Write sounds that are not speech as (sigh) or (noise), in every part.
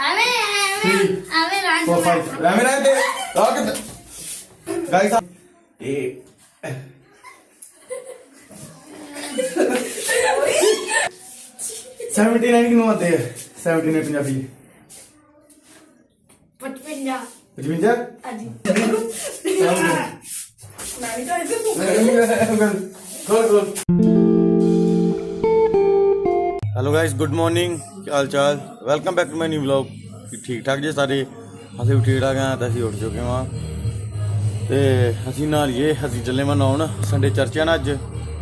ਐਵੇਂ ਐਵੇਂ ਐਵੇਂ ਫੋਰ ਫਾਈਵ ਐਵੇਂ ਰਹਿ ਤੇ ਆ ਕਿ ਗਾਇਸ ਇਹ ਸੈਵਨਟੀ ਨਾਈਨ ਕਿਨੂੰ ਆਉਂਦੇ ਆ 79 ਪੰਜਾਬੀ 55 55 ਹਾਂਜੀ ਕੋਲ ਕੋਲ ਹੈਲੋ ਗਾਇਸ, ਗੁੱਡ ਮਾਰਨਿੰਗ। ਕੀ ਹਾਲ ਚਾਲ? Welcome back to my new vlog ਠੀਕ ਠਾਕ ਜੇ ਸਾਰੇ? ਅਸੀਂ ਵੀ ਠੀਕ ਠਾਕ ਆ, ਤਾਂ ਅਸੀਂ ਉੱਠ ਚੁੱਕੇ ਹਾਂ ਤੇ ਅਸੀਂ ਨਾਲੀਏ ਅਸੀਂ ਚੱਲੇ ਮਾ ਨਾਉਣ ਸੰਡੇ ਚਰਚ ਆ ਨਾ ਅੱਜ।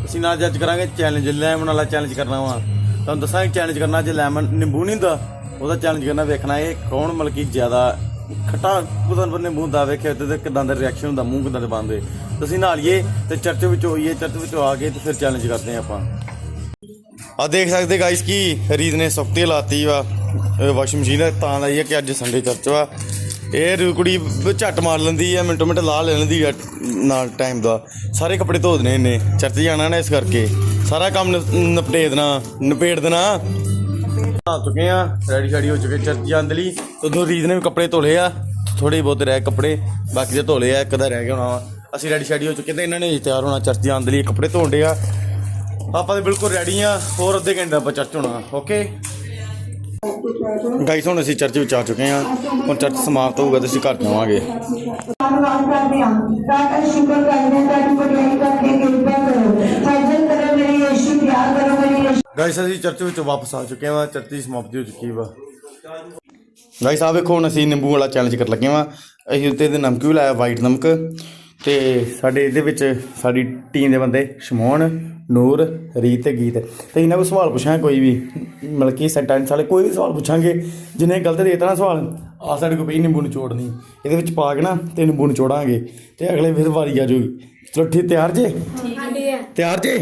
ਅਸੀਂ ਨਾਲ ਅੱਜ ਕਰਾਂਗੇ ਚੈਲੰਜ ਲੈਮਨ ਵਾਲਾ ਚੈਲੰਜ ਕਰਨਾ ਵਾ। ਤੁਹਾਨੂੰ ਦੱਸਾਂਗੇ ਚੈਲੰਜ ਕਰਨਾ ਜੇ ਲੈਮਨ ਨਿੰਬੂ ਨਹੀਂ ਹੁੰਦਾ। ਉਹਦਾ ਚੈਲੰਜ ਕਰਨਾ, ਵੇਖਣਾ ਇਹ ਕੌਣ ਮਤਲਬ ਕਿ ਜ਼ਿਆਦਾ ਖੱਟਾ ਕੁਦਨ ਬੰਨੇ ਮੂੰਹ ਦਾ ਵੇਖਿਆ ਤੇ ਕਿਦਾਂ ਦਾ ਰਿਐਕਸ਼ਨ ਹੁੰਦਾ, ਮੂੰਹ ਕਿਦਾਂ ਦੇ ਬੰਦੇ ਅਸੀਂ ਨਾਲ ਇਹ, ਤੇ ਚਰਚ ਵਿੱਚ ਹੋਈਏ ਚਰਚ ਵਿੱਚੋਂ ਆ ਕੇ ਤੇ ਫਿਰ ਚੈਲੰਜ ਕਰਦੇ ਹਾਂ ਆਪਾਂ। ਆ ਦੇਖ ਸਕਦੇ ਗਾਇਸ ਕੀ ਰੀਤ ਨੇ ਸੁੱਕਤੀ ਲਾਤੀ ਵਾ ਵਾਸ਼ਿੰਗ ਮਸ਼ੀਨ ਤਾਂ ਲਾਈ ਹੈ ਕਿ ਅੱਜ ਸੰਡੇ ਚਰਚ ਵਾ। ਇਹ ਰੂ ਕੁੜੀ ਝੱਟ ਮਾਰ ਲੈਂਦੀ ਆ, ਮਿੰਟੋ ਮਿੰਟ ਲਾ ਲੈ ਲੈਂਦੀ ਆ ਨਾਲ ਟਾਈਮ ਦਾ। ਸਾਰੇ ਕੱਪੜੇ ਧੋ ਦੇਣੇ ਇਹਨੇ ਚਰਚ ਜਾਣਾ ਨਾ ਇਸ ਕਰਕੇ। ਸਾਰਾ ਕੰਮ ਨਿਪ- ਨਿਪਟੇ ਦੇਣਾ, ਨਿਪੇੜ ਦੇਣਾ। ਆ ਚੁੱਕੇ ਆ ਰੈਡੀ ਸ਼ੈਡੀ ਹੋ ਚੁੱਕੇ ਚਰਚ ਜਾਣ ਦੇ ਲਈ। ਉਦੋਂ ਰੀਤ ਨੇ ਵੀ ਕੱਪੜੇ ਧੋਲੇ ਆ ਥੋੜੇ ਬਹੁਤ ਰਹਿ ਕੱਪੜੇ, ਬਾਕੀ ਦੇ ਧੋਲੇ ਆ, ਇੱਕ ਦਾ ਰਹਿ ਗਿਆ ਹੋਣਾ ਵਾ। ਅਸੀਂ ਰੈਡੀ ਸ਼ੈਡੀ ਹੋ ਚੁੱਕੇ ਤੇ ਇਹਨਾਂ ਨੇ ਤਿਆਰ ਹੋਣਾ ਚਰਚ ਜਾਣ ਦੇ ਲਈ ਕੱਪੜੇ ਧੋਂਦੇ ਆ। ਆਪਾਂ ਤੇ ਬਿਲਕੁਲ ਰੈਡੀ ਆ, ਹੋਰ ਅੱਧੇ ਘੰਟੇ ਆਪਾਂ ਚਰਚ ਹੋਣਾ ਓਕੇ ਗਾਈਸ ਹੁਣ ਅਸੀਂ ਚਰਚ ਵਿੱਚ ਆ ਚੁੱਕੇ ਹਾਂ ਹੁਣ ਚਰਚ ਸਮਾਪਤ ਹੋਊਗਾ ਤੇ ਅਸੀਂ ਘਰ ਜਾਵਾਂਗੇ। ਧੰਨਵਾਦ ਕਰਦੇ ਹਾਂ ਤੁਹਾਡਾ ਸ਼ੁਕਰ ਕਰਦੇ ਹਾਂ ਤੁਹਾਡੀ ਵਡਿਆਈ ਕਰਕੇ ਕਿਰਪਾ ਕਰੋ ਫਜ਼ਲ ਕਰੋ ਮੇਰੀ ਯੇਸ਼ੂ ਪਿਆਰ ਕਰੋ ਮੇਰੀ ਯੇਸ਼ੂ ਗਾਈਸ ਅਸੀਂ ਚਰਚ ਵਿੱਚੋਂ ਵਾਪਸ ਆ ਚੁੱਕੇ ਹਾਂ ਚਰਚ ਦੀ ਸਮਾਪਤੀ ਹੋ ਚੁੱਕੀ ਵਾ। ਗਾਈਸ ਆ ਵੇਖੋ, ਹੁਣ ਅਸੀਂ ਨਿੰਬੂ ਵਾਲਾ ਚੈਲੰਜ ਕਰ ਲੱਗੇ ਹਾਂ ਅਸੀਂ ਉੱਤੇ ਦੇ ਨਮਕ ਵੀ ਲਾਇਆ ਵਾਈਟ ਨਮਕ। ਤੇ ਸਾਡੇ ਇਹਦੇ ਵਿੱਚ ਸਾਡੀ ਟੀਮ ਦੇ ਬੰਦੇ ਸ਼ਮੋਨ ਨੂਰ ਰੀਤ ਤੇ ਗੀਤ। ਤੇ ਇਹਨਾਂ ਕੋਲ ਸਵਾਲ ਪੁੱਛਾਂਗੇ ਕੋਈ ਵੀ ਮਤਲਬ ਕਿ ਸੈਂਟੈਂਸ ਵਾਲੇ ਕੋਈ ਵੀ ਸਵਾਲ ਪੁੱਛਾਂਗੇ ਜਿਹਨੇ ਗਲਤ ਦੇ ਦਿੱਤਾ ਨਾ ਸਵਾਲ ਆ ਸਾਡੇ ਕੋਲ ਪਈ ਨਿੰਬੂ ਨਿਚੋੜਨੀ। ਇਹਦੇ ਵਿੱਚ ਪਾ ਕੇ ਨਾ ਤੇ ਨਿੰਬੂ ਨਿਚੋੜਾਂਗੇ ਤੇ ਅਗਲੇ ਫਿਰ ਵਾਰੀ ਆ ਜਾਊਗੀ। ਚਲੋ ਠੀਕ ਤਿਆਰ ਜੇ? ਤਿਆਰ ਜੇ?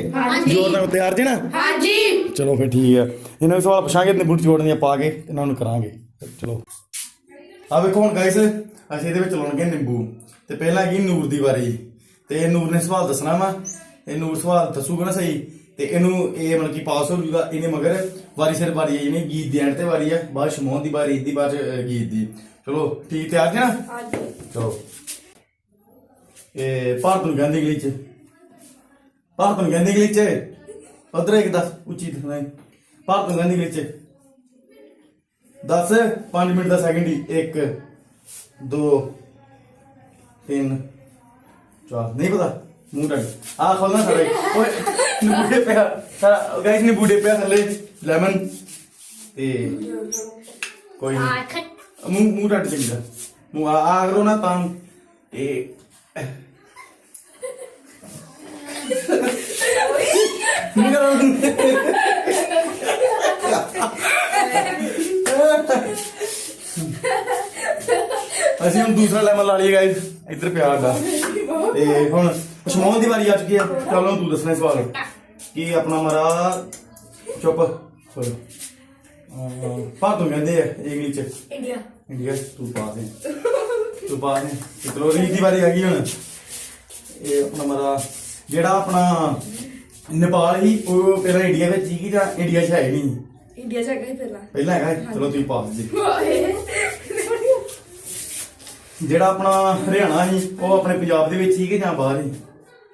ਜੋਰ ਨਾਲ ਤਿਆਰ ਜੇ ਨਾ? ਹਾਂਜੀ। ਚਲੋ ਫਿਰ ਠੀਕ ਹੈ ਇਹਨਾਂ ਨੂੰ ਸਵਾਲ ਪੁੱਛਾਂਗੇ ਤੇ ਬੁੱਟ ਜੋੜਨੀਆਂ ਪਾ ਕੇ ਇਹਨਾਂ ਨੂੰ ਕਰਾਂਗੇ। ਚਲੋ। ਆ ਵੇਖੋ ਹੁਣ ਗਾਇਸ ਅਸੀਂ ਇਹਦੇ ਵਿੱਚ ਲਾਉਣਗੇ ਨਿੰਬੂ। ਤੇ ਪਹਿਲਾਂ ਕੀ ਨੂਰ ਦੀ ਵਾਰੀ। ਤੇ ਇਹ ਨੂਰ ਨੇ ਸਵਾਲ ਦੱਸਣਾ ਵਾ। ਇਹ ਨੂਰ ਸਵਾਲ ਦੱਸੂਗਾ ਨਾ ਸਹੀ। ਤੇ ਇਹਨੂੰ ਇਹ ਮਤਲਬ ਕਿ ਪਾਸ ਹੋ ਜੂਗਾ। ਇਹਨੇ ਮਗਰ ਵਾਰੀ ਸਿਰ ਵਾਰੀ ਹੈ ਇਹਨੇ ਗੀਤ ਦੀ ਐਂਡ ਤੇ ਵਾਰੀ ਹੈ ਬਾਅਦ ਸ਼ਮੋਨ ਦੀ ਵਾਰੀ ਦੀ ਬਾਅਦ ਅ, ਗੀਤ ਦੀ। ਚਲੋ ਠੀਕ ਤਿਆਰ ਜੀ ਨਾ? ਹਾਂਜੀ। ਚਲੋ। ਇਹ ਭਾਰਤ ਨੂੰ ਕਹਿੰਦੇ ਇੰਗਲਿਸ਼ ਚ। ਭਾਰਤ ਨੂੰ ਕਹਿੰਦੇ ਇੰਗਲਿਸ਼ ਚ। ਉਧਰ ਇੱਕ ਦੱਸ ਉੱਚੀ ਦੱਸਣਾ ਭਾਰਤ ਨੂੰ ਕਹਿੰਦੇ ਇੰਗਲਿਸ਼ ਚ। 10 5 ਮਿੰਟ ਦਾ ਸੈਕਿੰਡ ਹੀ। 1 2 3 4 ਨਹੀਂ ਪਤਾ ਮੂੰਹ ਟੱਕ ਆ ਖੋਲਣਾ ਸਾਰੇ ਓਏ ਨਿਬੂੜੇ ਪਿਆ ਸਾਰਾ ਗਾਇਸ ਨਿਬੂੜੇ ਪਿਆ ਥੱਲੇ ਲੈਮਨ ਤੇ ਕੋਈ ਨਹੀਂ ਆ ਖੱਟ ਮੂੰਹ ਮੂੰਹ ਟੱਟ ਚੰਗਾ ਮੂੰਹ ਆ ਆ ਕਰੋ ਨਾ ਤਾਂ ਇਹ ਮੂੰਹ ਕਰੋ ਅਸੀਂ ਹੁਣ ਦੂਸਰਾ ਲੈਮਨ ਲਾ ਲਈਏ ਗਾਇਸ ਇੱਧਰ ਪਿਆ ਸਾਡਾ। ਤੇ ਹੁਣ ਸ਼ਮੋਨ ਦੀ ਵਾਰੀ ਆ ਚੁੱਕੀ ਆ। ਚਲੋ ਤੂੰ ਦੱਸਣਾ ਸਵਾਲ। ਕੀ ਆਪਣਾ ਮਰਾ? ਚੁੱਪ। ਹੋਏ ਭਾਰਤ ਨੂੰ ਕਹਿੰਦੇ ਆ ਇੰਗਲਿਸ਼ ਚ। ਇੰਡੀਆ ਇੰਡੀਆ ਤੂੰ ਪਾਸ ਹੈ ਤੂੰ ਪਾਸ ਹੈ ਚਲੋ ਰੀਤ ਦੀ ਵਾਰੀ ਆ ਗਈ ਹੁਣ। ਇਹ ਆਪਣਾ ਮਰਾ। ਜਿਹੜਾ ਆਪਣਾ ਨੇਪਾਲ ਹੀ ਉਹ ਪਹਿਲਾਂ ਇੰਡੀਆ ਵਿੱਚ ਸੀ ਕਿ ਜਾਂ ਇੰਡੀਆ 'ਚ ਹੈ ਨਹੀਂ? ਇੰਡੀਆ ਚ ਹੈਗਾ ਹੀ ਪਹਿਲਾਂ। ਪਹਿਲਾਂ ਹੈਗਾ ਸੀ? ਚਲੋ ਤੁਸੀਂ ਪਾਸ ਜੀ ਜਿਹੜਾ ਆਪਣਾ ਹਰਿਆਣਾ ਸੀ ਉਹ ਆਪਣੇ ਪੰਜਾਬ ਦੇ ਵਿੱਚ ਸੀ ਕਿ ਜਾਂ ਬਾਹਰ ਸੀ?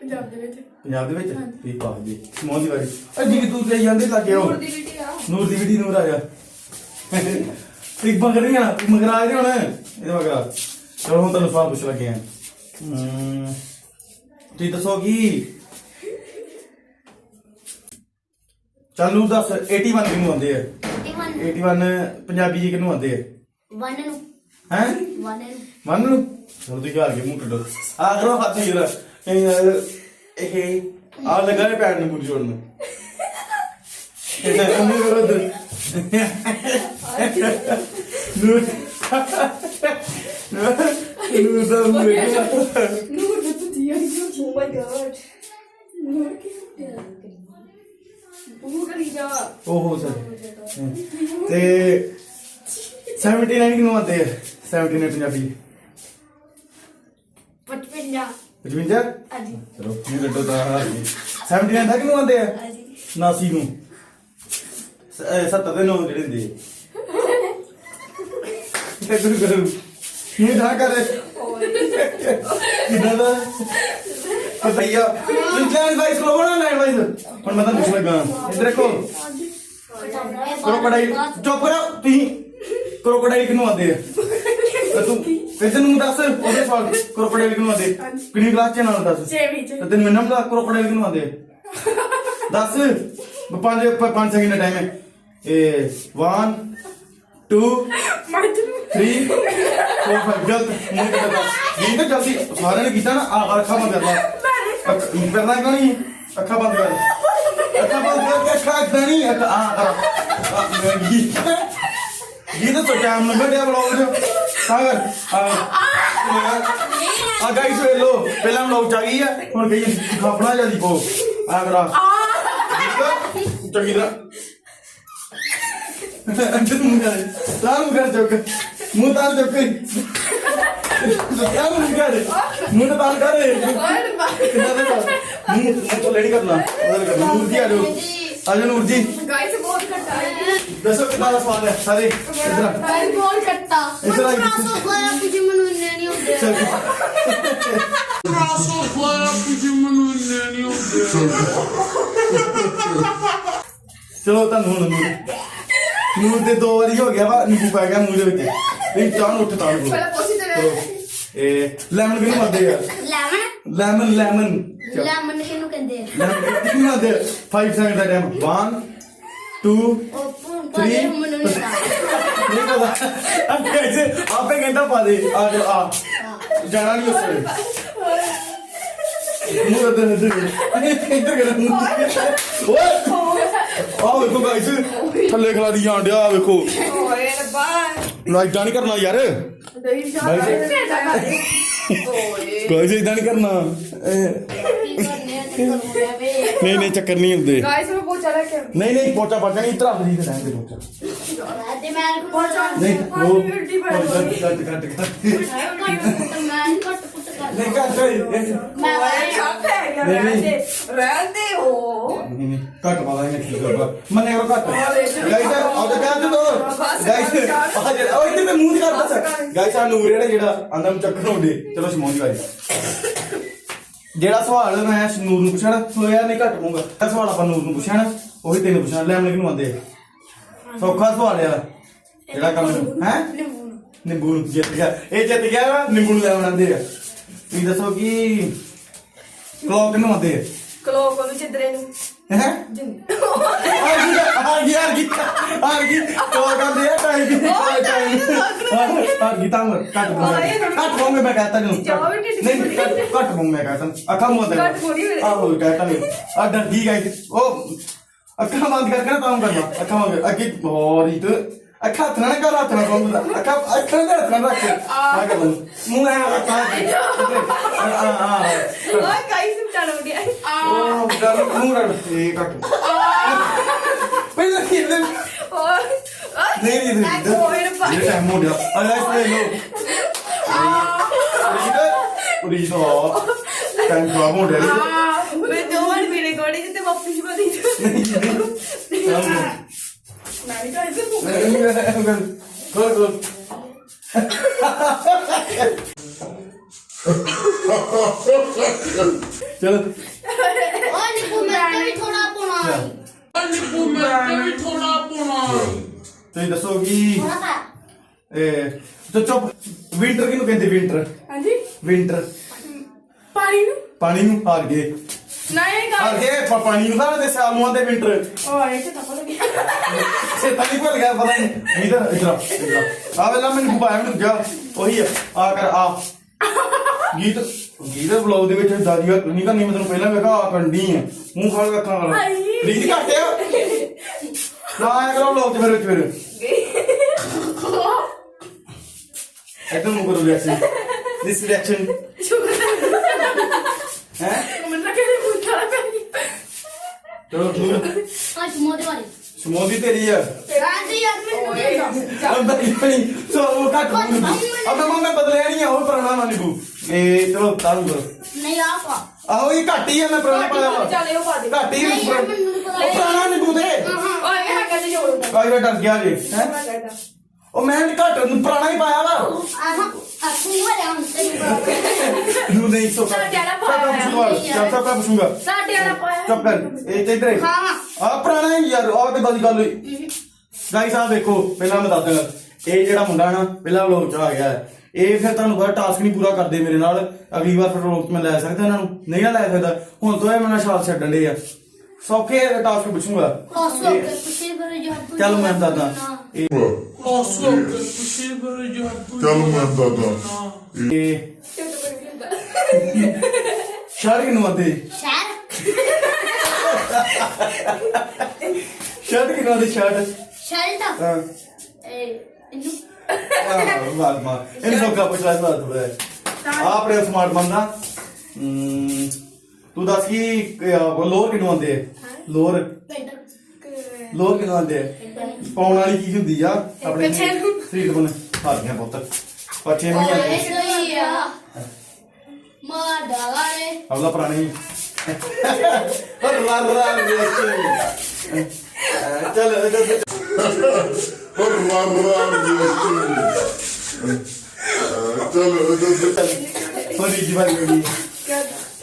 ਪੰਜਾਬ ਦੇ ਵਿੱਚ। ਪੰਜਾਬ ਦੇ ਵਿੱਚ? ਪਾਸ ਜੀ ਮੋਹਨ ਦੀ ਵਾਰੀ। ਅੱਜੀ ਕਿ ਤੂੰ ਤੇ ਜਾਂਦੇ ਲੱਗੇ ਹੋ ਦੀ ਬੇਟੀ ਆ। ਨੂਰ ਦੀ ਬੇਟੀ ਨੂਰ ਆ ਜਾ। ਇੱਕ ਮਗਰ ਨਹੀਂ ਆ ਮਗਰ ਆ ਇਹਦੇ ਹੁਣ। ਇਹਦੇ ਮਗਰ। ਚਲੋ ਹੁਣ ਤੁਹਾਨੂੰ ਸਵਾਲ ਪੁੱਛ ਲੱਗੇ ਆ। ਹਮ, ਤੁਸੀਂ ਦੱਸੋ ਕੀ? ਚੱਲ ਨੂੰ ਦੱਸ 81 ਕਿਹਨੂੰ ਆਉਂਦੇ ਆ? 81 81 ਪੰਜਾਬੀ ਜੀ ਕਿਹਨੂੰ ਆਉਂਦੇ ਆ? ਵਨ ਨੂੰ। ਹੈ? ਮੰਨ ਚਲੋ ਤੁਸੀਂ ਘਰ ਕੇ ਮੂੰਹ ਟੱਡੋ। ਆ ਕਰੋ ਹੱਥ ਜਰਾ ਇਹ ਆ ਲਗਾ ਨੇ ਪੈਰ ਨੂੰ ਮੂੰਹ ਜੋੜਨ ਨੂੰ। ਇਹ ਮੂੰਹ ਕਰੋ ਦਰ ਨੂੰ ਨੂੰ ਦਾ ਵੇਖਿਆ। ਨੂਰ ਦੇ ਤੂੰ ਜੀ ਓ ਮਾਈ ਗॉड ਨੂਰ ਕੀ ਉਹ ਕਰੀ ਜਾ ਓਹੋ ਸਰ ਤੇ 79 ਕਿਨੂੰ ਆਉਂਦੇ ਆ? 79 ਪੰਜਾਬੀ। 55 55 ਹਾਂਜੀ। ਚਲੋ ਨਹੀਂ ਲੱਡੋ ਤਾਂ ਹਾਰ ਗਏ 79 ਤੱਕ ਨੂੰ ਆਉਂਦੇ ਆ? ਹਾਂਜੀ। 89 ਨੂੰ। 70 ਦੇ 9 ਜਿਹੜੇ ਹੁੰਦੇ ਆ। ਇਧਰ ਕਰ। ਇਹ ਨਾ ਕਰ? ਕਿਦਾਂ ਦਾ? ਭਈਆ ਲੈਣ ਵਾਈਸ ਕਰੋ? ਨਾ ਲੈਣ ਵਾਈਸ ਹੁਣ ਮੈਂ ਤੁਹਾਨੂੰ ਪੁੱਛ ਲੱਗਾ। ਇਧਰ ਦੇਖੋ ਕਰੋਕੋਡਾਈਲ ਚੁੱਪ ਕਰੋ। ਤੁਸੀਂ ਕਰੋਕੋਡਾਈਲ ਕਿਨੂੰ ਆਦੇ ਆ? (laughs) ਤੇ ਤੂੰ ਇਧਰ ਨੂੰ ਦੱਸ ਉਹਦੇ ਸਵਾਲ ਕਰੋਕੋਡਾਈਲ ਕਿਨੂੰ ਆਦੇ ਕਿੰਨੀ ਕਲਾਸ ਚ ਨਾਲ ਦੱਸ? ਛੇਵੀਂ ਚ। ਤੇ ਤੈਨੂੰ ਮੈਨੂੰ ਦਾ ਕਰੋਕੋਡਾਈਲ ਕਿਨੂੰ ਆਦੇ ਦੱਸ। ਬ- ਪੰਜ ਪ- ਪੰਜ ਸੈਕਿੰਡ ਦਾ ਟਾਈਮ ਹੈ। ਇਹ 1 2 3 4 5 ਗਲਤ ਮੂੰਹ ਤੇ ਕਰਦਾ ਇਹ ਤਾਂ ਜਲਦੀ ਸਾਰਿਆਂ ਨੇ ਕੀਤਾ ਨਾ ਆ ਅੱਖਾਂ ਬੰਦ ਕਰ ਲਾ ਅੱਖ- ਕਰਨਾ ਕਿਉਂ ਨਹੀਂ? ਅੱਖਾਂ ਬੰਦ ਕਰ। ਅੱਖਾਂ ਬੰਦ ਕਰ ਅੱਖਾਂ ਅੱਖਾਂ ਨਹੀਂ ਅੱਖਾਂ ਆ ਕਰ ਆ, ਮੈਂ ਗੀਤ ਤੋਂ ਟਾਈਮ ਨਾ ਬੜਿਆ ਬਲੌਗ ਚ। ਸਾਗਰ ਆ ਗਾਈਸ ਵੇ ਲੋ ਪਹਿਲਾਂ ਬਲੌਗ ਚ ਆ ਗਈ ਆ ਹੁਣ ਕਹੀ ਖਾਪਣਾ ਜਲਦੀ ਪੋ ਆ ਕਰਾ। ਚੰਗੀ ਤਰ੍ਹਾਂ। ਅੰਦਰ ਮੂੰਹ ਕਰ ਤਾਰ ਮੂੰਹ ਕਰ ਚੁੱਕ। ਮੂੰਹ ਤਾਰ ਚੁੱਕ ਤਾਰ ਮੂੰਹ ਕਰ ਮੂੰਹ ਤਾਰ ਕਰ। ਕਿੰਨਾ ਦੇ? ਮੂੰਹ ਮੂੰਹ ਤੋਂ ਲੈਣੀ ਕਰਨਾ। ਉਹਦੇ ਕਰਨਾ। ਨੂਰ ਜੀ ਆ ਜਾਓ। ਆ ਜਾਓ ਨੂਰ ਜੀ। ਗਾਇਸ ਬਹੁਤ ਘੱਟਾ ਹੈ। ਦੱਸੋ ਕਿੰਨਾ ਦਾ ਸਵਾਦ ਹੈ? ਸਾਰੇ ਇਧਰ ਗਾਇਸ ਬਹੁਤ ਕੱਟਾ ਇਧਰ ਆ ਸੋਫਾ ਕੁਝ ਮੈਨੂੰ ਇੰਨੇ ਨਹੀਂ ਹੁੰਦੇ ਚਲੋ। ਤੁਹਾਨੂੰ ਹੁਣ ਨੂਰ ਨੂਰ ਦੇ ਦੋ ਵਾਰੀ ਹੋ ਗਿਆ ਵਾ ਨਿੰਬੂ ਪੈ ਗਿਆ ਮੂੰਹ ਦੇ ਵਿੱਚ। ਨਹੀਂ ਚਾਹ ਨੂੰ ਉੱਠ ਤਾਂ ਪਹਿਲਾਂ ਪੋਸੀ ਤੇ ਇਹ ਲੈਮਨ ਕਿਹਨੂੰ ਮੰਨਦੇ ਆ? ਲੈਮਨ ਲੈਮਨ ਲੈਮਨ ਲੈਮਨ ਕਿਹਨੂੰ ਕਹਿੰਦੇ ਆ? ਲੈਮਨ ਕਿਹਨੂੰ ਮੰਨਦੇ 5 ਸੈਕਿੰਡ ਦਾ ਟਾਈਮ 1 2 ਉਹ ਭੂਨ ਭਾਜੀ Three. ਮੈਨੂੰ ਨਹੀਂ ਪਤਾ। ਅੱਗੇ ਐਸੇ ਆਪੇ ਕਹਿੰਦਾ ਪਾ ਦੇ। ਆ ਜਾ ਆ। ਜਾਣਾ ਨਹੀਂ ਉਸ ਵੇਲੇ। ਮੂੰਹ ਇੱਧਰ ਇੱਧਰ ਇੱਧਰ ਕਰ ਓਏ! ਆ ਵੇਖੋ ਗਾਇਸ ਥੱਲੇ ਖਲਾ ਦੀ ਜਾਣ ਡਿਆ ਵੇਖੋ। ਓਏ ਰੱਬਾ। ਨਾ ਇਦਾਂ ਨਹੀਂ ਕਰਨਾ ਯਾਰ। ਨਹੀਂ ਜਾ। ਇਦਾਂ ਨਹੀਂ ਕਰਨਾ। ਨਹੀਂ ਨਹੀਂ ਚੱਕਰ ਨਹੀਂ ਹੁੰਦੇ। ਗਾਇਸ ਮੈਂ ਬਹੁਤ ਜ਼ਿਆਦਾ ਕਿ ਨਹੀਂ ਨਹੀਂ ਪੋਚਾ ਪਾਚਾ ਨਹੀਂ ਇਤਰਾ ਫਰੀ ਤੇ ਰਹਿਣ ਦੇ ਪੋਚਾ। ਤੇ ਮੈਂ ਜ਼ਿਆਦਾ ਨਹੀਂ ਉਹ ਕੱਟ ਕੱਟ ਕੱਟ ਮੈਂ ਕੱਟ ਤੇ ਗਾਈਸ ਆ ਜਿਹੜਾ ਉਹ ਇੱਥੇ ਮੂੰਹ ਆ ਨੂਰ ਹੁੰਦੇ ਚਲੋ ਸਵਾਲ ਮੈਂ ਨੂਰ ਨੂੰ ਪੁੱਛਣਾ ਹੋਇਆ ਨਹੀਂ ਘੱਟ ਪਊਗਾ ਇਹ ਸਵਾਲ ਆਪਾਂ ਨੂਰ ਨੂੰ ਪੁੱਛਣਾ ਉਹੀ ਤੈਨੂੰ ਪੁੱਛਣਾ ਲੈ ਮੈਨੂੰ ਆਂਦੇ ਸੌਖਾ ਸਵਾਲ ਜਿਹੜਾ ਕੰਮ ਹੈ? ਨਿੰਬੂ ਨੂੰ। ਜਿੱਤ ਗਿਆ। ਇਹ ਜਿੱਤ ਗਿਆ ਨਿੰਬੂ ਨੂੰ ਲੈ ਆਉਂਦੇ ਆ। ਤੁਸੀਂ ਦੱਸੋ ਕਿ? ਕਲੌਕ ਨੂੰ ਆਉਂਦੇ। ਆ ਕਲੋਕ ਉਹਨੂੰ ਚਿੱਦਰੇ ਨੂੰ। ਹੈ? ਜਿੰਦ ਆ ਗਈ ਆ? ਗਈ ਆ? ਗਈ ਆ? ਗਈ ਕੋ? ਕਰਦੇ ਆ ਟਾਈਮ ਆ। ਗਈ ਤਾਂ ਕੱਟ ਦੂੰਗਾ ਕੱਟ ਦੂੰਗਾ ਮੈਂ ਕਹਤਾ ਨਹੀਂ ਕੱਟ ਕੱਟ ਮੈਂ ਕਹਤਾ ਅੱਖਾਂ ਮੁੰਦ ਕੱਟ ਥੋੜੀ ਮੇਰੇ। ਆਹੋ ਕਹਤਾ ਨਹੀਂ ਆ ਡਰ ਠੀਕ ਹੈ ਉਹ ਅੱਖਾਂ ਬੰਦ ਕਰਕੇ ਨਾ ਕਰਨਾ। ਅੱਖਾਂ ਬੰਦ ਅੱਗੇ ਹੋਰ ਹੀ ਤੇ ਅੱਖਾਂ ਹੱਥ ਨਾਲ ਕਰ ਹੱਥ ਨਾਲ ਬੰਦ ਅੱਖਾਂ ਅੱਖਾਂ ਦੇ ਹੱਥ ਨਾਲ ਰੱਖ ਆ। ਕਰ ਮੂੰਹ ਆ। ਆ ਆ ਆ ਓਏ ਗਾਇਸ ਚਲ ਹੋ ਗਿਆ ਉਹ ਡਰ ਮੂੰਹ ਰੜ ਇਹ ਕੱਟ ਪਹਿਲਾਂ ਕੀ ਲੈ ਨਹੀਂ ਨਹੀਂ ਨਹੀਂ ਇਹ ਟਾਈਮ ਹੋ ਗਿਆ। ਆ ਲੈ ਇਸ ਲੋ ਉਰੀ ਤੋਂ ਟਾਈਮ ਖਰਾਬ ਹੋ ਗਿਆ ਮੈਂ ਦੋ ਵਾਰ ਮੇਰੇ ਕੋੜੇ ਜਿੱਤੇ ਵਾਪਸ ਬਦੀ ਮੈਂ ਵੀ ਗਾਇਸ ਗੋਲ ਗੋਲ ਚਲੋ। ਓਏ ਨਿੱਕੂ ਮੈਂ ਵੀ ਥੋੜਾ ਪਾਉਣਾ ਤੁਸੀਂ ਦੱਸੋ ਕਿ? ਥੋੜਾ ਇਹ ਤੇ ਚੁੱਪ। ਵਿੰਟਰ ਕਿਹਨੂੰ ਕਹਿੰਦੇ ਵਿੰਟਰ ਹਾਂਜੀ। ਵਿੰਟਰ ਪਾਣੀ ਨੂੰ। ਪਾਣੀ ਨੂੰ ਹਾਰ ਗਏ। ਮੈਨੂੰ ਪਾਇਆ ਮੈਨੂੰ ਗਿਆ ਉਹੀ ਆ ਆ ਕਰ ਆ। ਗੀਤ ਗੀਤ ਬਲੌਗ ਦੇ ਵਿੱਚ ਦਾਦੀਆਂ ਨਹੀਂ ਕਰਨੀ ਮੈਂ ਤੈਨੂੰ ਪਹਿਲਾਂ ਵੇਖਾ ਆ ਕੰਡੀ ਆ। ਮੂੰਹ ਖਾਲ ਅੱਖਾਂ ਨਾਲ ਆਈ। ਰੀਤ ਘਟਿਆ ਨਾ ਆਇਆ ਕਰੋ ਬਲੌਗ ਚ ਫਿਰ ਵਿੱਚ ਫਿਰ। ਇਦਾਂ ਨੂੰ ਕਰੋ ਰਿਐਕਸ਼ਨ ਦਿਸ ਰਿਐਕਸ਼ਨ ਹੈ ਮੈਨੂੰ ਲੱਗਾ ਕਿ ਮੁੰਡਾ ਪੈਣੀ ਚਲੋ ਠੀਕ ਆ। ਸਮੋਦੇ ਵਾਲੀ ਸਮੋਦੀ ਤੇਰੀ ਆ। ਰਾਂਦੀ ਯਾਰ ਮੈਨੂੰ ਦੇ ਦੋ ਅੰਦਰ ਹੀ ਨਹੀਂ ਸੋ ਉਹ ਕੱਟ ਅਬ ਮੈਂ ਮੈਂ ਬਦਲਿਆ ਨਹੀਂ ਆ ਉਹ ਪੁਰਾਣਾ ਨਾ ਨਿਕੂ ਇਹ ਚਲੋ ਤਾਰੂ ਕਰੋ। ਨਹੀਂ ਆ ਪਾ। ਆਹੋ ਇਹ ਘੱਟ ਹੀ ਆ ਮੈਂ ਪੁਰਾਣਾ ਪਾਇਆ ਵਾ। ਚੱਲ ਇਹ ਪਾ ਦੇ। ਘੱਟ ਹੀ ਨਹੀਂ ਯਾਰ ਮੈਨੂੰ ਨੀ ਪਤਾ। ਉਹ ਪੁਰਾਣਾ ਨਿਕੂ ਦੇ। ਓਏ ਇਹ ਹੈਗਾ ਜੀ ਜੋੜ। ਕਾਈ ਵਾ ਡਰ ਗਿਆ ਜੇ। ਹੈ? ਮੈਂ ਕਹਿੰਦਾ ਉਹ ਮੈਂ ਨੀ ਘੱਟ ਪੁਰਾਣਾ ਹੀ ਪਾਇਆ ਵਾ। ਆਹਾਂ ਨੂੰ ਨਹੀਂ ਸੋ ਕਰ ਸਾਡੇ ਵਾਲਾ ਪਾਇਆ ਪੁੱਛੂਗਾ ਚੱਲ ਤਾਂ ਪੁੱਛੂਗਾ। ਸਾਡੇ ਵਾਲਾ ਪਾਇਆ ਚੁੱਪ ਕਰ ਇਹ ਤੇ ਇਧਰ ਹਾਂ ਆ ਪੁਰਾਣਾ ਹੀ ਯਾਰ ਆ ਤੇ ਬਦੀ ਗੱਲ ਹੋਈ। ਗਾਈਸ ਆ ਦੇਖੋ ਪਹਿਲਾਂ ਮੈਂ ਦੱਸ ਦਿੰਦਾ। ਇਹ ਜਿਹੜਾ ਮੁੰਡਾ ਨਾ ਪਹਿਲਾਂ ਵਲੋਗ ਚ ਆ ਗਿਆ। ਹੈ। ਇਹ ਫਿਰ ਤੁਹਾਨੂੰ ਪਤਾ ਟਾਸਕ ਨਹੀਂ ਪੂਰਾ ਕਰਦੇ ਮੇਰੇ ਨਾਲ। ਅਗਲੀ ਵਾਰ ਫਿਰ ਵਲੋਗ ਮੈਂ ਲੈ ਸਕਦਾ ਇਹਨਾਂ ਨੂੰ। ਨਹੀਂ ਨਾ ਲੈ ਸਕਦਾ। ਹੁਣ ਤੋਂ ਇਹ ਮੇਰਾ ਸ਼ਾਲ ਛੱਡਣ ਦੇ ਆ। ਸੌਖੇ ਟਾਸਕ ਪੁੱਛੂਗਾ। ਇਹ- ਕਰ ਤੁਸੀਂ ਬਰੇ ਜੱਟ ਚੱਲ ਮੈਂ ਦੱਸਦਾ ਇਹ ਚੱਲ ਮੈਂ ਦਾਦਾ। ਇਹ ਸ਼ਰਟ ਕਿਨੂੰ ਆਦੇ ਸ਼ਹਿਰ? ਸ਼ਰਟ ਕਿਨੂੰ ਆਦੇ ਸ਼ਰਟ ਸ਼ਹਿਰ ਦਾ ਹਾਂ। ਇਹ ਇਹਨੂੰ? ਆਹ, ਵਾਹ ਮਾਰ ਇਹਨੂੰ ਸੌਖਾ ਪੁੱਛ ਲੈ ਤੁਰੇ ਆ ਆਪਣੇ ਸਮਾਰਟ ਬੰਦਾ ਹਮ, ਤੂੰ ਦੱਸ ਕੀ ਲੋਰ ਕਿਨੂੰ ਆਉਂਦੇ ਲੋਰ ਪੈਂਟਰ ਲੋਰ ਕਿਨੂੰ ਆਉਂਦੇ ਪਾਉਣ ਵਾਲੀ ਚੀਜ਼ ਹੁੰਦੀ ਆ? ਆਪਣੇ। ਸਰੀਰ ਬਣ ਹਾਰੀਆਂ ਪੁੱਤ। ਪੱਛੇ ਨਹੀਂ ਓਏ ਆਉਂਦੇ ਸਹੀ ਆ? ਮਾਰ ਡਾਲੇ ਅਗਲਾ ਪੁਰਾਣੇ ਪਰ ਲਾਲ ਲਾਲ ਵੇਖ ਚੱਲ ਪਰ ਰਾਮ ਰਾਮ ਜੀ ਚੱਲ ਹੋਰੀ ਜੀ ਵਾਲੀ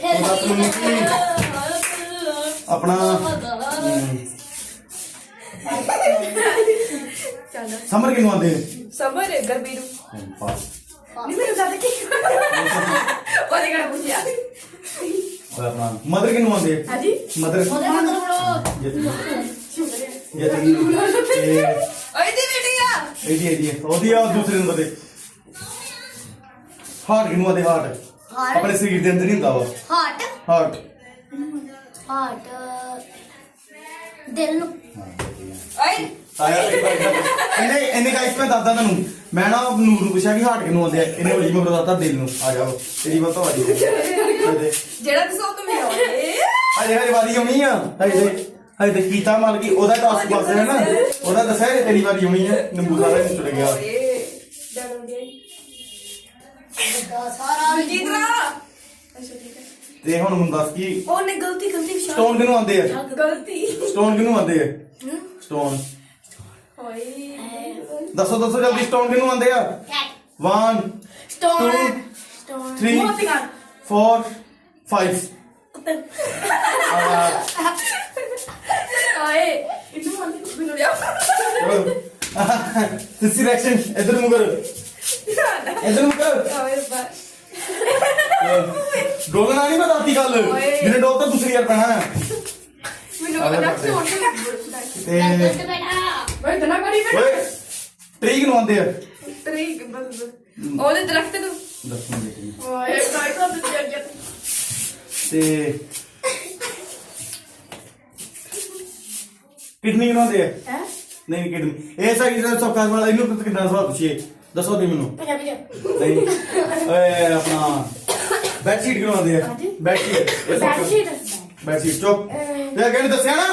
ਹੋਣੀ ਫਿਰ ਦੱਸ ਮੈਨੂੰ ਕੀ? ਆਪਣਾ ਹਮ, ਸਮਰ ਕਿਨੂੰ ਆਉਂਦੇ ਸਮਰ ਗਰਮੀ ਨੂੰ। ਨਹੀਂ ਮੈਨੂੰ ਜ਼ਿਆਦਾ ਕੀ ਉਹਦੇ ਕੋਲ ਪੁੱਛਿਆ। ਆਪਣਾ ਮਦਰ ਕਿਨੂੰ ਆਉਂਦੇ? ਹਾਂਜੀ? ਮਦਰ ਉਹਦੇ ਮਤਲਬ ਬੜੋ ਜਤੀ। ਸ਼ੁਕਰੀਆ ਜਤੀ ਇਹ ਓਏ ਦੀ ਬੇਟੀਆ। ਇਹਦੀ ਇਹਦੀ ਉਹਦੀ ਆ ਦੂਸਰੇ ਨੰਬਰ ਤੇ। ਹਾਰਟ ਕਿਨੂੰ ਆਦੇ ਹਾਰਟ ਹਾਰਟ ਆਪਣੇ ਸਰੀਰ ਦੇ ਅੰਦਰ ਹੀ ਹੁੰਦਾ ਵਾ। ਹਾਰਟ ਹਾਰਟ ਹਾਰਟ ਦਿਲ ਨੂੰ। ਓਏ। ਆਇਆ ਇਹਨੇ ਇਹਨੇ ਗਾਇਸ ਮੈਂ ਦੱਸਦਾ ਤੁਹਾਨੂੰ ਮੈਂ ਨਾ ਨੂਰ ਨੂੰ ਪੁੱਛਿਆ ਕਿ ਹਾਰਟ ਕਿਨੂੰ ਆਉਂਦੇ ਆ। ਇਹਨੇ ਵਜੀ ਮੈਂ ਦੱਸਦਾ ਦਿਲ ਨੂੰ। ਆ ਜਾਓ। ਤੇਰੀ ਬਾਤ ਵਾਜੀ ਹਜੇ ਜਿਹੜਾ ਤੁਸੀਂ ਉਹ ਤੁਮੇ ਹੋਏ ਹਜੇ ਵਾਰੀ ਆਉਣੀ ਆ। ਤੇ ਕੀਤਾ ਮਲ ਗਈ ਉਹਦਾ ਟਾਸਕ ਬਸ ਹੈ ਨਾ। ਉਹਦਾ ਦੱਸਿਆ ਕਿ ਤੇਰੀ ਵਾਰੀ ਆਉਣੀ ਹੈ ਨਿੰਬੂ ਸਾਰਾ ਹੀ ਚੁੜ ਗਿਆ। ਓਏ। ਡਰ ਗਿਆ। ਦਾ ਸਾਰਾ ਠੀਕ ਹੈ ਤੇ ਹੁਣ ਮੈਨੂੰ ਦੱਸ ਕੀ? ਉਹਨੇ ਗਲਤੀ ਗਲਤੀ ਸਟੋਨ ਕਿਨੂੰ ਆਉਂਦੇ ਆ? ਗਲਤੀ। ਸਟੋਨ ਕਿਨੂੰ ਆਉਂਦੇ ਆ? ਸਟੋਨ। ਓਏ ਦੱਸੋ ਦੱਸੋ ਜਲਦੀ ਸਟੋਨ ਕਿਨੂੰ ਆਉਂਦੇ ਆ? Cat 1 stone. ਸਟੋਨ 3 ਮੋਤੀਆਂ 4 5 ਓਏ ਇਹਨੂੰ ਮੰਨ ਮੈਨੂੰ ਲਿਆ ਤੁਸੀਂ ਰਿਐਕਸ਼ਨ ਇਧਰ ਨੂੰ ਕਰੋ। ਇਧਰ ਨੂੰ ਕਰੋ। ਓਏ ਬਸ। ਡੋਲਣਾ ਨਹੀਂ ਮੈਂ ਰਾਤੀ ਗੱਲ। ਓਏ। ਜਿਹਨੇ ਡੋਲ ਤਾਂ ਦੂਸਰੀ ਯਾਰ ਪੈਣਾ ਹੈ। ਮੈਨੂੰ ਪਤਾ ਪੜ੍ਹਦੇ। ਸੋਣ ਤੇ ਦੱਸ ਬੇਟਾ ਓਏ ਦਨਾ ਕਰੀ ਬੇਟਾ ਓਏ ਟ੍ਰੀ ਕਿਨੂੰ ਆਉਂਦੇ ਆ। ਤਰੀਕ ਬਸ ਉਹਦੇ ਦਰਖਤ ਨੂੰ। ਦੱਸ ਮਿੰਟ ਦੇਖੀ ਓਏ ਕਾਈ ਕੋ ਤੇ ਜੱਜ ਜੱਜ ਤੇ ਕਿਡਨੀ ਕਿਨੂੰ ਆਉਂਦੇ ਆ? ਹੈ? ਨਹੀਂ ਕਿਡਨੀ। ਇਹ ਸਾਈਡ ਦਾ ਸੌਕਾ ਵਾਲਾ ਇਹਨੂੰ ਕਿੰਨਾ ਸਵਾਲ ਪੁੱਛੀਏ? ਦੱਸੋ ਦੀ ਮੈਨੂੰ। ਪੰਜਾਬੀ ਚ। ਨਹੀਂ। ਓਏ ਆਪਣਾ ਬੈੱਡ ਸ਼ੀਟ ਕਿਨੂੰ ਆਉਂਦੇ ਆ ਹਾਂਜੀ। Bed sheet bed sheet bed sheet ਚੁੱਪ ਅੱਗੇ ਨਹੀਂ ਦੱਸਿਆ ਨਾ?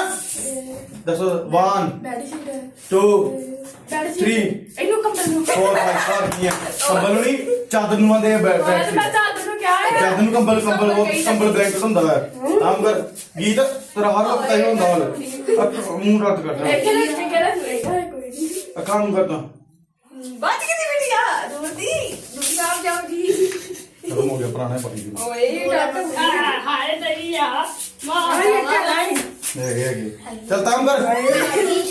ਦੱਸੋ 1 bed sheet 2 bed sheet Three. ਇਹਨੂੰ ਕੰਬਲ ਨੂੰ। 4 5 6 ਕੀ ਕੰਬਲ ਨੂੰ ਨਹੀਂ ਚਾਦਰ ਨੂੰ ਆਉਂਦੇ ਆ ਬੈੱਡ ਮੈਂ ਸ਼ੀਟ ਚਾਦਰ ਨੂੰ ਕਿਹਾ ਹੈ। ਚਾਦਰ ਨੂੰ ਕੰਬਲ ਕੰਬਲ ਉਹ ਕੰਬਲ ਬਲੈਂਕਟ ਹੁੰਦਾ ਹੈ। ਆਮ ਕਰ ਗੀਤ ਤੇਰਾ ਹਰ ਵਕਤ ਇਹ ਹੁੰਦਾ ਅੱਖ- ਮੂੰਹ ਰੱਦ ਕਰਦਾ ਇਹ ਕਿਹੜਾ ਇਹ ਕਿਹੜਾ ਕੋਈ ਨਹੀਂ ਅੱਖਾਂ ਨੂੰ ਕਰਦਾ ਬਾਤ ਕਿਤੇ ਬੇਟੀਆ ਦੂਰਦੀ ਦੂਰ ਸਾਹਿਬ ਜਾਓ ਜੀ ਖਤਮ ਹੋ ਗਿਆ ਪੁਰਾਣਾ ਪਤੀ ਜੀ ਓਏ ਡਾਕਟਰ ਹਾਰੇ ਤੇਰੀ ਆ। ਲਾਈਨ ਹੈਗੇ ਹੈਗੇ। ਚੱਲ ਤਾਂ ਕਰ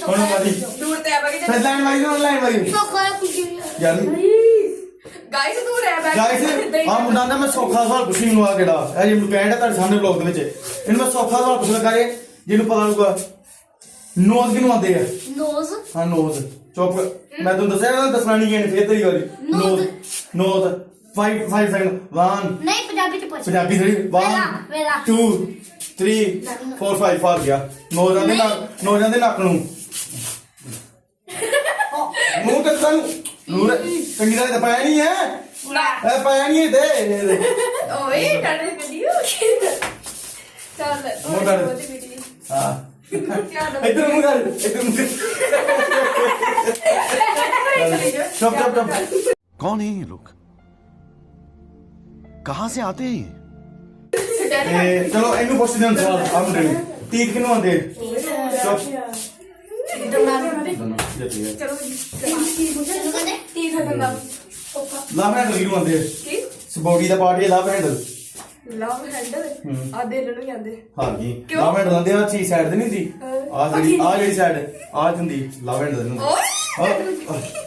ਹੁਣ ਮਾਰੀ। ਦੂਰ ਤੇ ਆਵਾਂਗੇ ਫਿਰ ਲਾਈਨ ਮਾਰੀ ਨਾ ਲਾਈਨ ਮਾਰੀ। ਸੋਖਾ ਕੁਝ ਯਾਰ। ਗਾਇਸ ਦੂਰ ਹੈ ਬੈਠ ਗਾਇਸ ਆ ਮੁੰਡਾ ਨਾ ਮੈਂ ਸੌਖਾ ਸਵਾਲ ਪੁੱਛੀ ਨੂੰ ਆ ਕਿਹੜਾ। ਇਹ ਜਿਹਨੂੰ ਕਹਿੰਦਾ ਤੁਹਾਡੇ ਸਾਹਮਣੇ ਬਲੌਗ ਦੇ ਵਿੱਚ। ਇਹਨੂੰ ਮੈਂ ਸੌਖਾ ਸਵਾਲ ਪੁੱਛ ਲਗਾ ਜਿਹਨੂੰ ਪਤਾ ਲੱਗੂਗਾ ਨੋਜ਼ ਕਿਨੂੰ ਆਉਂਦੇ ਆ? ਨੋਜ਼ ਹਾਂ ਨੋਜ਼ ਚੁੱਪ। ਮੈਂ ਤੁਹਾਨੂੰ ਦੱਸਿਆ ਨਾ ਦੱਸਣਾ ਨਹੀਂ ਕਿਹਨੇ ਫੇਰ ਤੇਰੀ ਵਾਰੀ। Nose. ਨੋਜ਼ 5 5 ਸੈਕਿੰਡ 1 ਨਹੀਂ ਪੰਜਾਬੀ ਚ ਪੁੱਛ ਪੰਜਾਬੀ ਥੋੜੀ 1 ਵੇਲਾ 2 3 4 5 ਫਾਰ ਗਿਆ। ਨੋ ਜਾਂਦੇ ਨੱਕ ਨੋ ਜਾਂਦੇ ਨੱਕ ਨੂੰ। ਮੂੰਹ ਤੇ ਤਾਂ ਨੂਰ ਚੰਗੀ ਤਰ੍ਹਾਂ ਪਾਇਆ ਨਹੀਂ ਹੈ। ਇਹ ਪਾਇਆ ਨਹੀਂ ਦੇ ਓਏ ਟਾੜੇ ਵੀਡੀਓ ਚੱਲ ਓਏ ਹਾਂ। ਇੱਧਰ ਮੂੰਹ ਕਰ ਇੱਧਰ ਮੂੰਹ ਚੁੱਪ ਚੁੱਪ ਚੁੱਪ। ਕੌਣ ਹੈ ਇਹ ਲੋਕ? कहां से आते हैं ये ਤੇ ਚਲੋ ਇਹਨੂੰ ਪੁੱਛਦੇ ਹਾਂ ਸਵਾਲ ਆ ਮੁੰਡੇ ਨੂੰ ਤੀਤ ਕਿਨੂੰ ਆਉਂਦੇ ਚੁੱਪ ਡਾਡੇ ਜਿੱਤ ਗਿਆ ਚਲੋ ਕੀ ਪੁੱਛਿਆ ਚਲੋ ਕਹਿੰਦੇ ਤੀ ਥਕਨ ਦਾ ਔਖਾ ਲਵ ਹੈਂਡਲ ਕਿਹਨੂੰ ਆਉਂਦੇ ਕੀ ਸਪੋਰਟੀ ਦਾ party love handle love handle ਆ ਦਿਲ ਨੂੰ ਕਹਿੰਦੇ ਹਾਂਜੀ ਕਿਉਂ? ਲਵ ਹੈਂਡਲ ਆਉਂਦੇ ਆ ਚੀਜ਼ ਸਾਈਡ ਤੇ ਨਹੀਂ ਹੁੰਦੀ ਹਾਂ। ਆ ਜਿਹੜੀ ਆ ਜਿਹੜੀ ਸਾਈਡ ਆ ਹੁੰਦੀ ਲਵ ਹੈਂਡਲ ਨੂੰ ਓਏ ਲਵ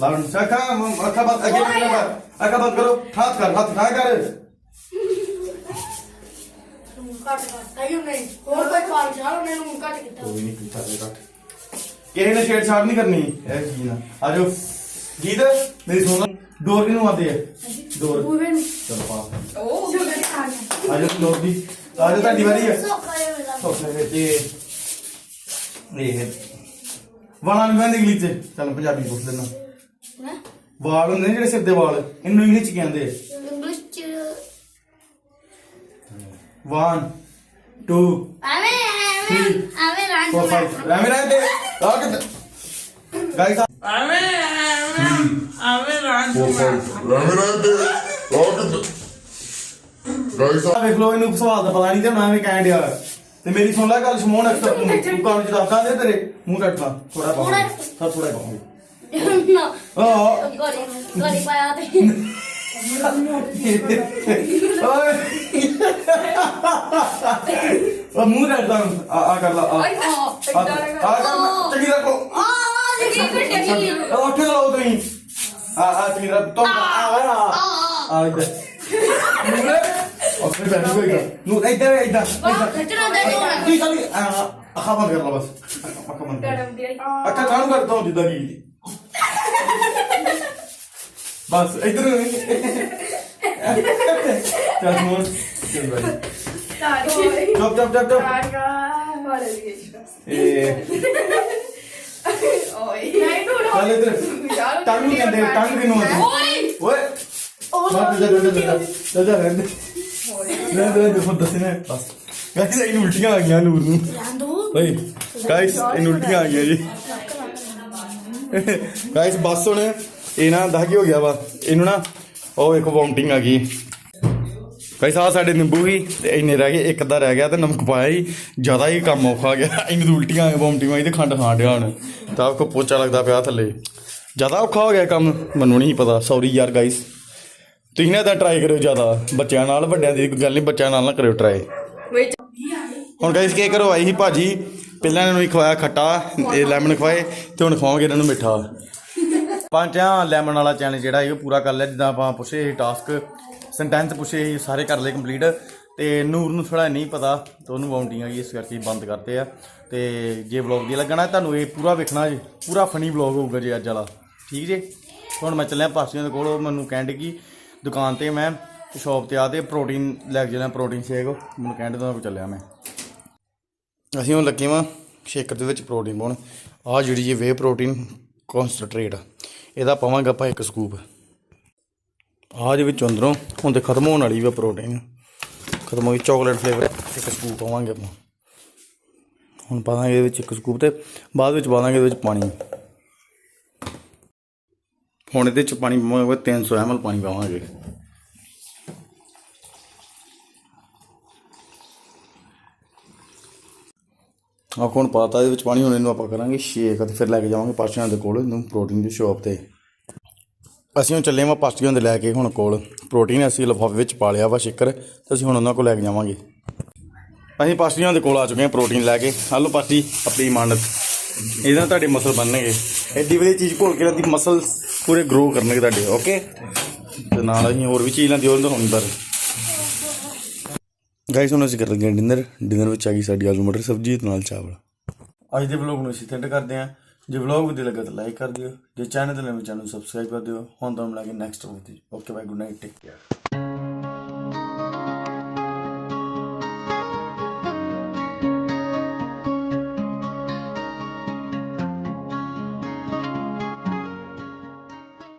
ਬੰਦ ਬੰਦ ਕੋਈ ਪਾਲ ਚਾਲ ਉਹਨੇ ਨੂੰ ਕੱਟ ਕੀਤਾ। ਕੋਈ ਨਹੀਂ ਕੀਤਾ ਤੇ ਕੱਟ ਕਿਸੇ ਨੇ ਛੇੜ ਛਾੜ ਨਹੀਂ ਕਰਨੀ। ਇਹ ਚੀਜ਼ ਨਾਲ ਆ ਜਾਓ। ਗੀਤ ਮੇਰੀ ਸੁਣ ਡੋਰ ਕਿਨੂੰ ਆਉਂਦੇ ਆ ਡੋਰ। ਨੂੰ। ਚਲੋ ਪਾ। ਓ ਆ ਜਾਓ। ਡੋਰ ਦੀ। ਆ ਜਾਓ ਤੁਹਾਡੀ ਵਾਰੀ ਹੈ। ਸੌਖਾ ਵਿੱਚ ਇਹ ਵਾਲਾਂ ਨੂੰ ਕਹਿੰਦੇ ਇੰਗਲਿਸ਼ ਚ। ਚੱਲ ਪੰਜਾਬੀ ਪੁੱਛ ਲੈਣਾ ਹੈ? ਵਾਲ ਹੁੰਦੇ ਨੇ ਜਿਹੜੇ ਸਿਰ ਦੇ ਵਾਲ ਇਹਨੂੰ ਇੰਗਲਿਸ਼ ਚ ਕਹਿੰਦੇ? ਇੰਗਲਿਸ਼ ਚ 1 2 ਐਵੇਂ ਐਵੇਂ ਐਵੇਂ ਰਾਂ 4 5 ਐਵੇਂ ਰਹਿੰਦੇ ਆ ਕਿ ਗਾਇਸ ਰਾਮੇ ਰਹਿੰਦੇ ਲੋਕ ਗਾਇਸ ਆ ਵੇਖ ਲੋ ਇਹਨੂੰ ਸਵਾਲ ਦਾ ਪਤਾ ਨਹੀਂ ਤੇ ਐਵੇਂ ਕਹਿਣ ਡਿਆ। ਤੇ ਮੇਰੀ ਸੁਣ ਲੈ ਗੱਲ ਸ਼ਮੋਨ ਅਕਸਰ ਤੂੰ ਕੰਮ ਚ ਦੱਸਦਾ ਦੇ ਤੇਰੇ। ਮੂੰਹ ਕੱਟਦਾ ਥੋੜਾ ਪਾਉਂਗੇ ਸਭ ਥੋੜਾ ਪਾਉਂਗੇ ਨਾ ਆ ਗੋਲੀ ਗੋਲੀ ਪਾਇਆ ਤੇ ਓਏ ਉਹ ਮੂੰਹ ਕੱਟਦਾ ਆ ਆ ਕਰ ਲਾ ਆ ਆ ਆ ਇਦਾਂ ਆ ਕਰ ਚੰਗੀ ਰੱਖੋ ਆ ਜੀ ਕੱਟ ਗਈ ਉੱਠ ਲਓ ਤੁਸੀਂ ਆ ਆ ਚੰਗੀ ਰੱਖ ਤੋਂ ਆ ਆ ਆ ਇੱਧਰ ਉਹ ਫਿਰ ਬੈਠ ਗਈ ਨੂੰ ਇੱਧਰ ਇੱਧਰ ਇੱਧਰ ਕੀ ਕਰੀ ਆ ਅੱਖਾਂ ਬੰਦ ਕਰ ਲਾ ਬਸ ਅੱਖਾਂ ਬੰਦ ਕਰ ਅੱਖਾਂ ਕਾਹਨੂੰ ਕਰਦਾ ਹਾਂ ਜਿੱਦਾਂ ਕੀ ਬਸ ਇੱਧਰ ਚੱਲ ਮੋਰ ਚੱਲ ਬਾਈ ਤਾਰੀ ਚੁੱਪ ਚੁੱਪ ਚੁੱਪ ਚੁੱਪ ਤਾਰਾ ਵਾਲੇ ਦੀ ਇਹ ਓਏ ਨਹੀਂ ਨੂੰ ਚੱਲ ਇੱਧਰ ਟੰਗ ਕਹਿੰਦੇ ਟੰਗ ਕਿਨੂੰ ਆਂਦੀ ਓਏ ਓਏ ਮਾਰ ਦੇ ਦੇ ਦੇ ਦੇ ਦੇ ਰਹਿੰਦੇ ਰਹਿੰਦੇ ਰਹਿੰਦੇ ਹੁਣ ਦੱਸਣਾ ਬਸ ਗਾਇਸ ਇਹਨੂੰ ਉਲਟੀਆਂ ਆ ਗਈਆਂ ਨੂਰ ਨੂੰ ਰਾਂਦੂ ਓਏ ਗਾਇਸ ਇਹਨੂੰ ਉਲਟੀਆਂ ਆ ਗਈਆਂ ਜੀ ਗਾਇਸ ਬਸ ਹੁਣ ਇਹ ਨਾ ਕੀ ਹੋ ਗਿਆ ਵਾ? ਇਹਨੂੰ ਨਾ ਉਹ ਇੱਕ ਵੋਮਟਿੰਗ ਆ ਗਈ। ਗਾਇਸ ਆ ਸਾਡੇ ਨਿੰਬੂ ਹੀ ਤੇ ਇੰਨੇ ਰਹਿ ਗਏ ਇੱਕ ਅੱਧਾ ਰਹਿ ਗਿਆ ਤੇ ਨਮਕ ਪਾਇਆ ਹੀ ਜ਼ਿਆਦਾ ਹੀ ਕੰਮ ਔਖਾ ਗਿਆ। ਇਹਨੂੰ ਉਲਟੀਆਂ ਆ ਵੋਮਟਿੰਗ ਆਈ ਤੇ ਖੰਡ ਖਾਣ ਡਿਆ ਹੁਣ। ਤਾਂ ਆਪ ਕੋ ਪੋਚਾ ਲੱਗਦਾ ਪਿਆ ਥੱਲੇ। ਜ਼ਿਆਦਾ ਔਖਾ ਹੋ ਗਿਆ ਕੰਮ ਮੈਨੂੰ ਨਹੀਂ ਪਤਾ। ਸੌਰੀ ਯਾਰ ਗਾਇਸ ਤੁਸੀਂ ਨਾ ਤਾਂ ਟਰਾਈ ਕਰਿਓ ਜ਼ਿਆਦਾ। ਬੱਚਿਆਂ ਨਾਲ ਵੱਡਿਆਂ ਦੀ ਗੱਲ ਨਹੀਂ ਬੱਚਿਆਂ ਨਾਲ ਨਾ ਕਰਿਓ ਟਰਾਈ ਵੇ ਹੁਣ ਗਾਇਸ ਕੀ ਕਰੋ ਆਈ ਸੀ ਭਾਜੀ। ਪਹਿਲਾਂ ਇਹਨਾਂ ਨੂੰ ਹੀ ਖਵਾਇਆ ਖੱਟਾ, ਇਹ ਲੈਮਨ ਖਵਾਏ ਤੇ ਹੁਣ ਖਵਾਵਾਂਗੇ ਇਹਨਾਂ ਨੂੰ ਮਿੱਠਾ। ਪੰਜਾਂ ਲੈਮਨ ਵਾਲਾ ਚੈਲੰਜ ਜਿਹੜਾ ਇਹ ਪੂਰਾ ਕਰ ਲਿਆ, ਜਿੱਦਾਂ ਆਪਾਂ ਪੁੱਛੇ ਸੀ ਟਾਸਕ ਸੈਂਟੈਂਸ ਪੁੱਛੇ ਸੀ, ਸਾਰੇ ਕਰ ਲਏ ਕੰਪਲੀਟ ਤੇ ਨੂਰ ਨੂੰ ਥੋੜਾ ਨਹੀਂ ਪਤਾ, ਤੇ ਉਹਨੂੰ ਬਾਉਂਡਿੰਗ ਆਈ ਇਸ ਕਰਕੇ ਬੰਦ ਕਰਤੇ ਆ। ਤੇ ਜੇ ਵਲੌਗ ਦੀ ਲੱਗਣਾ, ਤੁਹਾਨੂੰ ਇਹ ਪੂਰਾ ਵੇਖਣਾ ਜੀ, ਪੂਰਾ ਫਨੀ ਵਲੌਗ ਹੋਊਗਾ ਜੀ ਅੱਜ ਵਾਲਾ। ਠੀਕ ਜੇ? ਹੁਣ ਮੈਂ ਚੱਲਿਆ ਪਾਸੀਆਂ ਦੇ ਕੋਲ, ਉਹ ਮੈਨੂੰ ਕਹਿੰਦੇ ਕਿ ਦੁਕਾਨ ਤੇ ਮੈਂ ਸ਼ਾਪ ਤੇ ਆ ਤੇ ਪ੍ਰੋਟੀਨ ਲੈ ਕੇ ਜਾਣਾ ਪ੍ਰੋਟੀਨ ਸ਼ੇਕ ਮੈਨੂੰ ਕਹਿੰਦੇ ਤਾਂ ਚੱਲਿਆ ਮੈਂ। ਅਸੀਂ ਹੁਣ ਲੱਗੇ ਵਾਂ ਸ਼ੇਕਰ ਦੇ ਵਿੱਚ ਪ੍ਰੋਟੀਨ ਪਾਉਣ। ਆ ਜਿਹੜੀ ਇਹ ਵੇ ਪ੍ਰੋਟੀਨ ਕਨਸੈਂਟਰੇਟ ਇਹਦਾ ਪਾਵਾਂਗੇ ਆਪਾਂ ਇੱਕ ਸਕੂਪ ਆ ਦੇ ਵਿੱਚ ਅੰਦਰੋਂ, ਹੁਣ ਤੇ ਖਤਮ ਹੋਣ ਵਾਲੀ ਵਾ ਪ੍ਰੋਟੀਨ ਖਤਮ ਹੋ ਗਈ ਚਾਕਲੇਟ ਫਲੇਵਰ ਇੱਕ ਸਕੂਪ ਪਾਵਾਂਗੇ ਆਪਾਂ। ਹੁਣ ਪਾਵਾਂਗੇ ਇਹਦੇ ਵਿੱਚ ਇੱਕ ਸਕੂਪ ਤੇ, ਬਾਅਦ ਵਿੱਚ ਪਾਵਾਂਗੇ ਇਹਦੇ ਵਿੱਚ ਪਾਣੀ। ਹੁਣ ਇਹਦੇ ਵਿੱਚ ਪਾਣੀ ਪਾਵਾਂਗੇ 300 ml ਪਾਣੀ ਪਾਵਾਂਗੇ। ਆ ਕੋਣ ਪਾਤਾ ਇਹਦੇ ਵਿੱਚ ਪਾਣੀ ਹੁਣ ਇਹਨੂੰ ਆਪਾਂ ਕਰਾਂਗੇ ਸ਼ੇਕ ਤੇ ਫਿਰ ਲੈ ਕੇ ਜਾਵਾਂਗੇ ਪਾਸਟੀਆਂ ਦੇ ਕੋਲ, ਇਹਨੂੰ ਪ੍ਰੋਟੀਨ ਦੀ ਸ਼ਾਪ ਤੇ। ਅਸੀਂ ਹੁਣ ਚੱਲੇ ਹਾਂ ਪਾਸਟੀਆਂ ਦੇ ਲੈ ਕੇ ਹੁਣ ਕੋਲ। ਪ੍ਰੋਟੀਨ ਅਸੀਂ ਲਿਫਾਫੇ ਵਿੱਚ ਪਾ ਲਿਆ ਵਾ ਸ਼ੇਕਰ, ਤੇ ਅਸੀਂ ਹੁਣ ਉਹਨਾਂ ਕੋਲ ਲੈ ਕੇ ਜਾਵਾਂਗੇ। ਅਸੀਂ ਪਾਸਟੀਆਂ ਦੇ ਕੋਲ ਆ ਚੁੱਕੇ ਹਾਂ ਪ੍ਰੋਟੀਨ ਲੈ ਕੇ। ਹਲੋ ਪਾਸਟੀ, ਆਪਣੀ ਇਮਾਨਤ ਇਹਦੇ ਨਾਲ ਤੁਹਾਡੇ ਮਸਲ ਬਣਨਗੇ। ਐਡੀ ਵਧੀਆ ਚੀਜ਼ ਘੋਲ ਕੇ ਦੀ ਮਸਲ ਪੂਰੇ ਗਰੋ ਕਰਨਗੇ ਤੁਹਾਡੇ ਓਕੇ ਤੇ ਨਾਲ ਅਸੀਂ ਹੋਰ ਵੀ ਚੀਜ਼ ਲੈਂਦੀ ਉਹਨਾਂ ਹੋਣੀ ਪਰ। ਗਾਇਸ ਹੁਣ ਅਸੀਂ ਕਰ ਲੱਗੇ ਡਿਨਰ ਡਿਨਰ ਵਿੱਚ ਆ ਗਈ ਸਾਡੀ ਆਲੂ ਮਟਰ ਸਬਜ਼ੀ ਤੇ ਨਾਲ ਚਾਵਲ। ਅੱਜ ਦੇ ਵਲੌਗ ਨੂੰ ਅਸੀਂ ਥੈਂਡ ਕਰਦੇ ਹਾਂ। ਜੇ ਵਲੌਗ ਵਧੀਆ ਲੱਗਾ ਤਾਂ ਲਾਈਕ ਕਰ ਦਿਓ। ਜੇ ਚੈਨਲ ਤੇ ਨਵੇਂ ਚੈਨਲ ਨੂੰ ਸਬਸਕ੍ਰਾਈਬ ਕਰ ਦਿਓ। ਹੁਣ ਤੁਹਾਨੂੰ ਮਿਲਾਂਗੇ ਨੈਕਸਟ ਵਲੌਗ ਤੇ। Okay bye good night take care